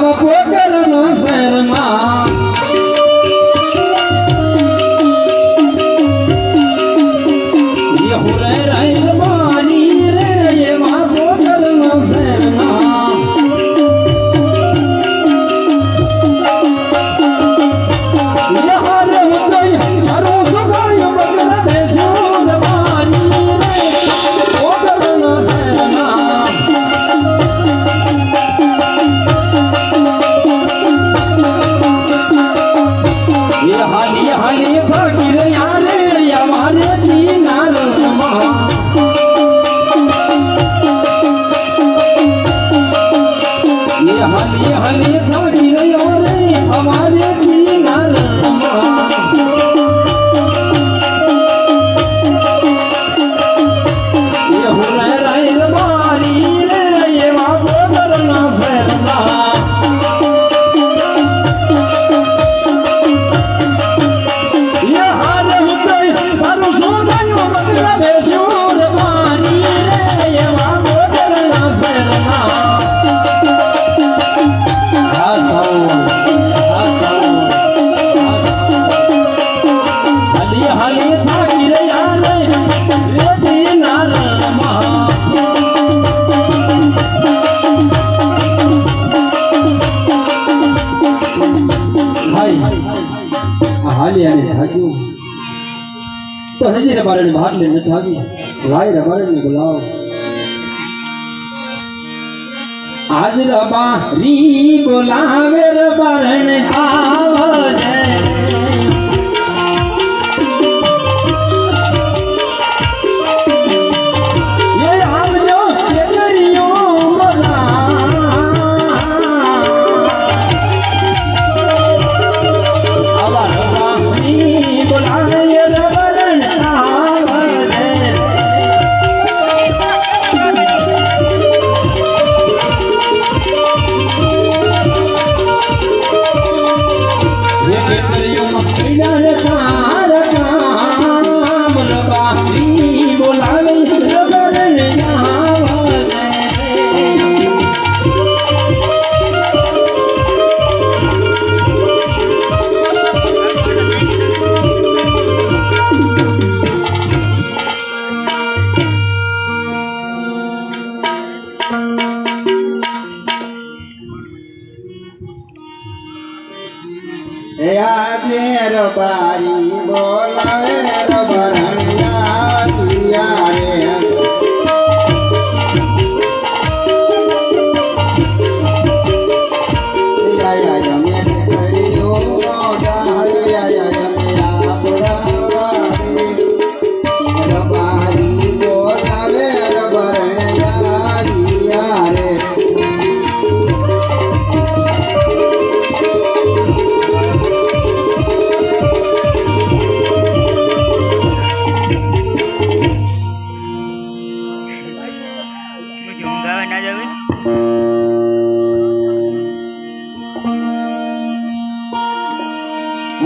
આવા પોકરના શહેરમાં તો હજી રબારને ભાગ લઈને થાકી લાય રબારને બોલાવો આજ રબારી બોલાવે મરા આવા રબારી આજે રબારી બોલાવે રબરણિયા ના જાવે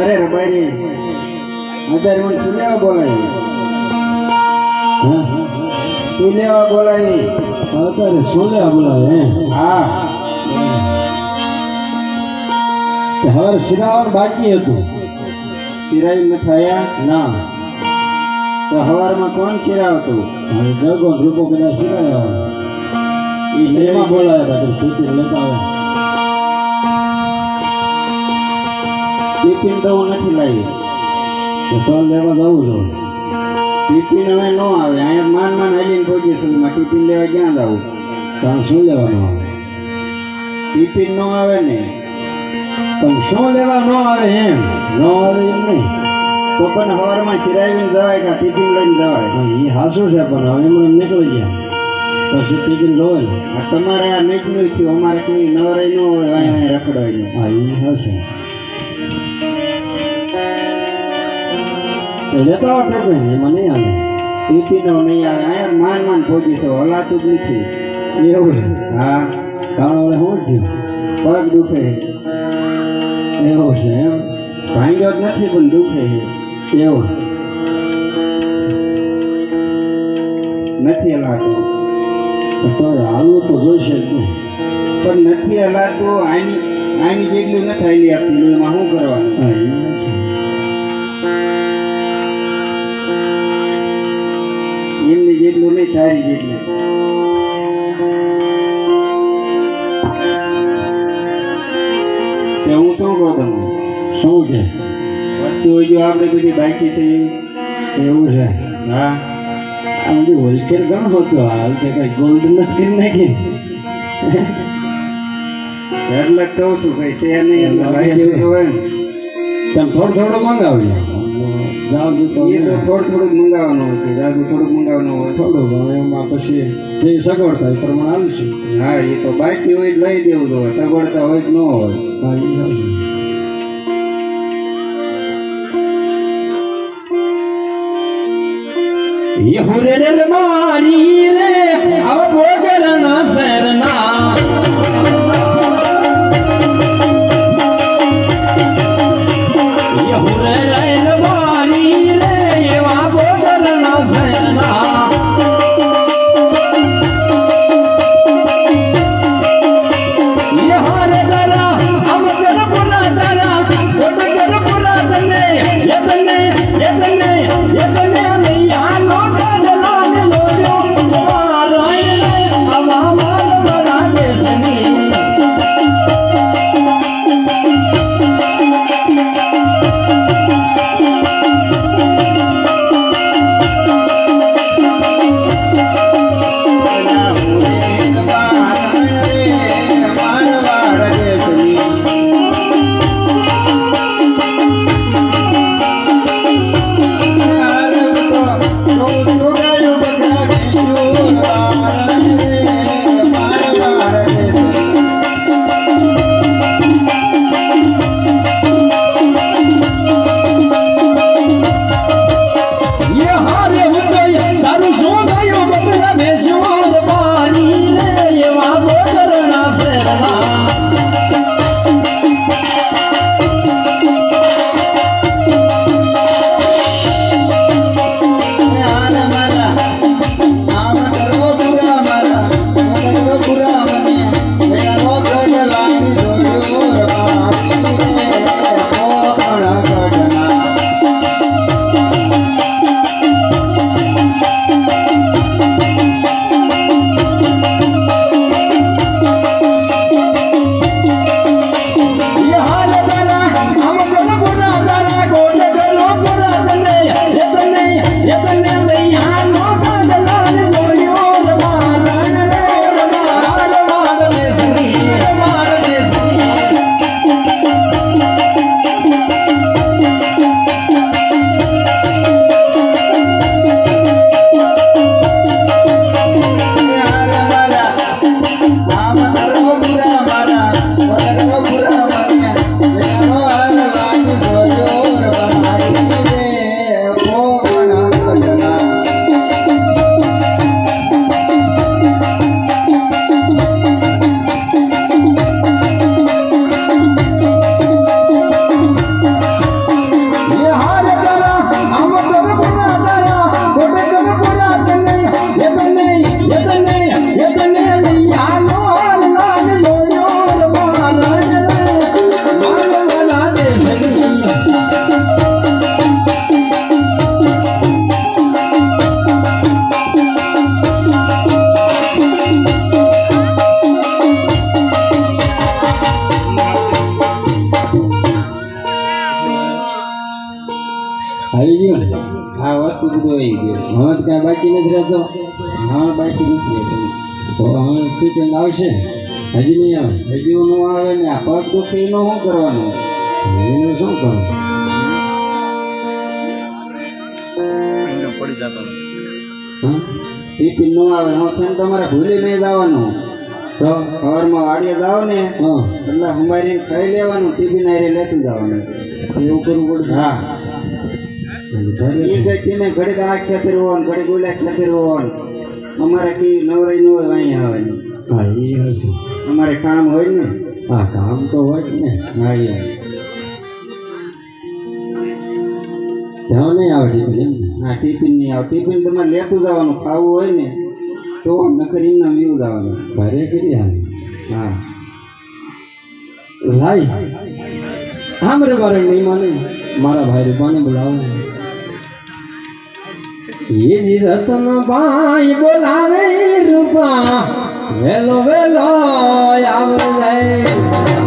અરે રબારી અત્યારે મને શું લેવા બોલાવી શું લેવા બોલાવી અત્યારે શું લેવા બોલાવે હે? હા. હવે શ્રાવણ બાકી હતું. શિરાઈ ન થયા? ના. તો હવારમાં કોણ શિરાવતું? હવે જગો ને રૂપો કદાચ શીખાય શિરાઈ બોલાવ્યા હતા સ્થિતિ લેતા ટિફિન તો નથી લાવી તો લેવા જવું છું ટિફિન હવે ન આવે. અહીંયા માન માન હલીને પહોંચી સુધીમાં ટિફિન લેવા ક્યાં જવું ત્યાં શું લેવાનું આવે ટિફિન ન આવે ને પણ શું લેવા ન આવે એમ ન આવે એમ નહીં તો પણ હવારમાં ચિરાવીને જવાય કે ટિફિન લઈને જવાય? પણ એ હાસું છે પણ હવે એમ નીકળી ગયા. પછી જોવે ને. આ તમારે આ નીકળ્યું થયું. અમારે કેવી નવરાઈ ન હોય અહીંયા રખડવાની. હા એ હશે. એ લેતા આવો ટિફિન એમાં નહીં આવે. ટિફિનો નહીં આવે. અહીંયા માન માન પહોંચી છે. હલાતું જ નથી. એવું છે? હા. કારણ હવે શું થયું? પગ દુખે. એવું છે એમ? ભાંગ્યો જ નથી પણ દુખે. એવું. નથી હલાતું તો હાલવું તો જોઈશે જ પણ નથી હલાતું આની આની જેટલું નથી હાલી આપતી એમાં શું કરવાનું. એમની જેટલું નહીં તારી જેટલું. કે હું શું કહું તમને? શું છે વસ્તુ હોય જો આપણે બધી બાકી છે એવું છે. હા. આ બધું હોલસેલ ઘણું હતું? હાલ તો કઈ ગોલ્ડ નથી નાખી એટલે કહું છું કઈ છે નહીં એટલે ભાઈ શું ને તમે થોડું થોડું મંગાવી જાઓ છો તો એ તો થોડું થોડુંક મંગાવવાનું હોય જાજુ થોડુંક મંગાવવાનું હોય. થોડું હવે એમાં પછી જે સગવડ થાય પ્રમાણે આવીશું. હા એ તો બાકી હોય લઈ દેવું તો સગવડતા હોય કે ન હોય. હા એ આવશે એ હુરે રે મારી રે આવ આ વસ્તુ બધું આવી ગયું હવે તો બાકી નથી રહેતો. હા બાકી નથી રહેતું. તો હવે ટિફિન આવશે. હજી નહીં આવે. હજી નો આવે ને આ પગ દુખે એનું શું કરવાનું? એનું શું કરવું પડી જતો હા? ટિફિન નો આવે. હું છે ને તમારે ભૂલી નહીં જવાનું. તો સવારમાં વાડીએ જાવ ને એટલે હમારી ખાઈ લેવાનું ટિફિન આરે લેતું જવાનું. એવું કરવું પડે. હા. એ ગઈ તમે ઘડીક આ ખેતર હો ને ઘડીક ઓલા ખેતર હો અમારે કઈ નવરાઈ ન હોય અહીંયા આવવાની. હા એ હશે અમારે કામ હોય ને? હા કામ તો હોય જ ને. હા એ ત્યાં નહીં આવે ટિફિન એમ ને? હા ટિફિન નહીં આવે. ટિફિન તમારે લેતું જવાનું ખાવું હોય ને તો નકર એમના વ્યૂ જવાનું ઘરે કરી હા. લાઈ હા મારે બારે નહીં. માને મારા ભાઈ રૂપાને બોલાવો રતન ભાઈ બોલાવે રૂપા. વેલો વેલો આવે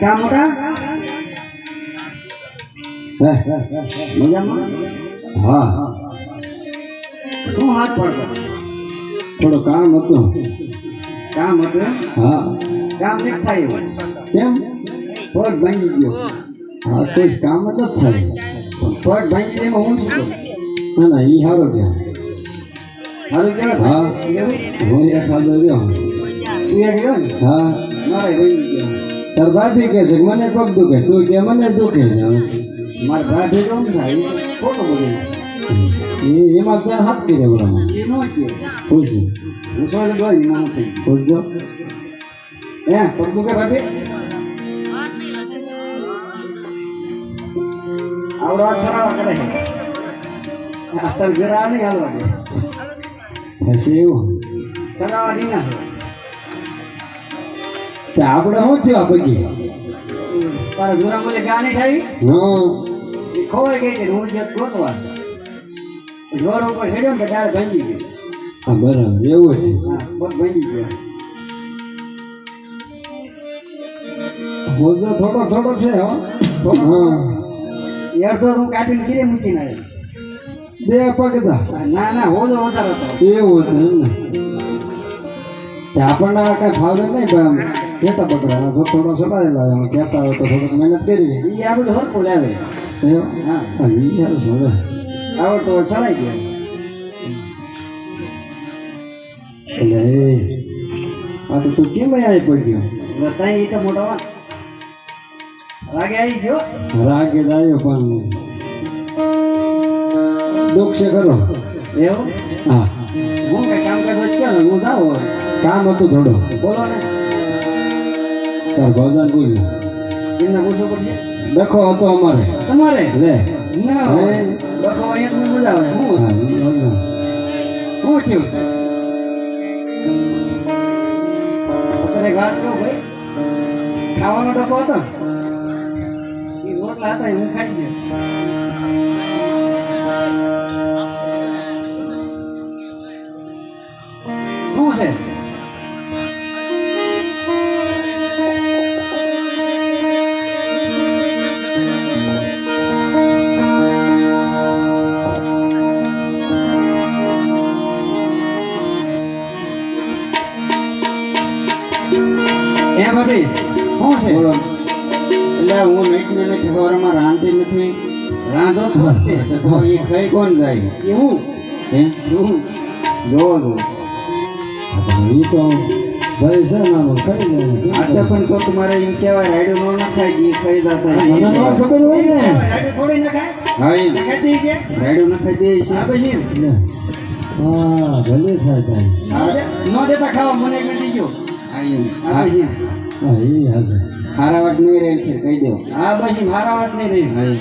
કા મોટા હે મજામાં હા શું હાથ પડતો થોડું કામ હતું કામ હતું હા કામ નહીં થાય કેમ પગ ભાંગી ગયો હા કોઈ કામ જ થાય પગ ભાંગી ગયો હું શું? ના ના ઈ સારું ગયા સારું ગયા હા. હું એક એખાદો રહ્યો તું એક રહ્યો ને હા મારે ભાંગી ગયો તાર ભાભી કહે છે મને પગ દુખે તું કે મને દુખે છે. મારા ભાભી કેમ ન થાય? ખોટું બોલી? એ એમાં ત્યાં હાથ કરી બરાબર? એ નો કે ખુશ હું સોલે ગયો એમાં હું થઈ ખુશ જો હે પગ દુખે ભાભી? આવડો સડાવા કરે છે. અત્યારે આ નહીં હાલવા દે. થશે એવું. સડાવા નહીં ના તે આપણે શું થયો પછી તારા જૂના મને ગાની થઈ? હું. ખોવાઈ ગઈ હતી હું જત ગોતવા. રોડ ઉપર હેડ્યો ને ત્યારે ભાંગી ગઈ હા બરાબર એવું છે હા ભાંગી ગયો. બોલજો થોડો થોડો છે હો. હા. એ અડધો હું કાઢીને ઘીરે મૂકીને આવ્યો. બે પગતા ના ના હોજો વધારે હતો. એવું હતું એમ ને. તે આપણને આ કાંઈ ફાવે નહીં પણ કેતા પકડા. તો થોડો સડાયેલા એમ કહેતા હોય તો થોડુંક મહેનત કરી એ આ બધું હરકું લાવે હા. ઈ યાર શું આવડતો હોય સડાઈ ગયો. એટલે એ આ તો તું કેમ આવી પડ્યો એટલે ત્યાં એ તો મોટો વાત રાગે આવી ગયો? રાગે આવ્યો પણ દુઃખ છે ખરો. એવું? હા. હું કઈ કામ કરતો હું જાઉં. કામ હતું થોડું. બોલો ને. તાર ભગવાન પૂછ્યું. એમને પૂછવું પડશે? ડખો હતો અમારે. તમારે? લે. ના? લખો અહીંયા તમે આવે. હું હા થયું? તને વાત કહું ભાઈ. ખાવાનો ડબ્બો હતો. એ રોટલા હતા હું ખાઈ ગયો. છે. એટલે હું નઈકને ને ખબરમાં રાંધતી નથી. રાંધો તો. એ ખાઈ કોણ જાય? એવું? હે? શું જો જો એ તો ભાઈ છે નાનો કરી દે આ પણ તો તમારે એમ કહેવાય રાયડું ન નખાય કે એ ખાઈ મને ન ખબર હોય ને. રાડું થોડી નખાય? હા એમ. નખાતી છે? રાયડું નખાઈ દે છે. આ પછી હા ભલે થાય થાય ન દેતા ખાવા મને એક નથી હા એમ. હા એ હશે હારા વાત નહીં રહે છે કહી દો. આ પછી હારાવટ નહીં રહી. ભાઈ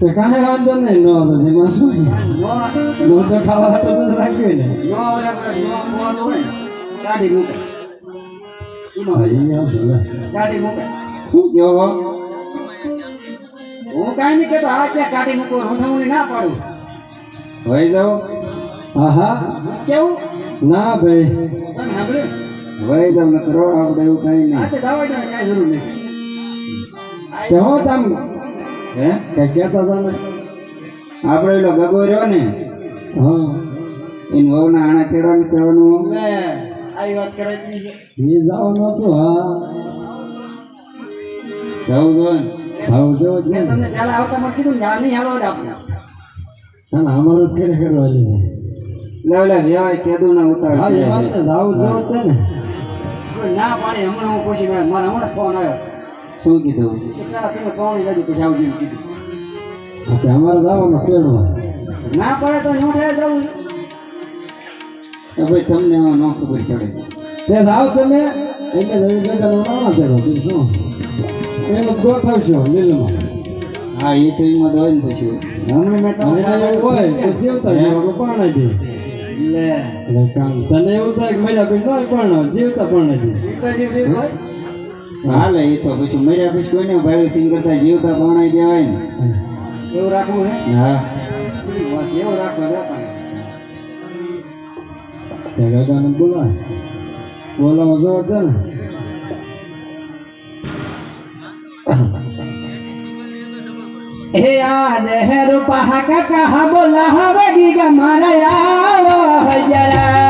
તો કાને વાંધો નહીં નો તો એમાં શું નો તો ખાવા હાટુ તો રાખ્યો ને. નો ઓલા નો મોતો હોય કાઢી મૂકે. હા. કાઢી મૂકે. શું કહો? હું કાંઈ નહીં કહેતો આ ક્યાં કાઢી મૂકો હું તમને ના પાડું. વહી જાઓ. હા હા કેવું? ના ભાઈ. સાંભળ્યું? વહી તમને ન કરો આપણે એવું કઈ નહીં. જરૂર નહીં. તે હો તમ. હે? કે કહેતા હતા ને. આપણે એલો ગગો રહ્યો ને? હા. એન વહુના આણા તેડવાનું જવાનું લે આવી વાત કરે છે. એ જવાનું હતું હા. જવું જોઈએ ને. ખાવું જો જ તમને પહેલા આવતા મને કીધું ને નહીં હાલો આપણે ના ના અમારું જ કરે કરવા લે લે વેવાય કેદું ના ઉતાર ને જવું છે. ને. ના પાડે હમણાં હું પૂછી ગયો મારા હમણાં ફોન આવ્યો. શું કીધું? એટલા તમે કોણ જાજુ પછી આવજો કીધું. અમારે જવાનું પેડમાં ના. પડે તો નો થાય જવું ભાઈ તમને એમાં ન ખબર પડે તે જાવ તમે. એટલે જઈ ભેગા નાના તેડો બીજું શું? એમ ગોઠવશો લીલમાં. હા એ તો એમાં દવાઈ ને પછી. હમણાં મેં તમને હોય તો જીવતા પાણી દે લે એટલે કામ તને એવું થાય કે પછી કોઈ ન પણ જીવતા પણ નથી. હા. લે એ તો પછી મર્યા પછી કોઈને ભાઈ સિંગ કરતા જીવતા પણ દેવાય ને. એવું રાખવું હે? હા. એવું રાખવા કાકાને બોલાય. બોલાવા જવા દે ને. हे याद है रूपा का कहा बोला हवा गी गा मारा यावा हजरा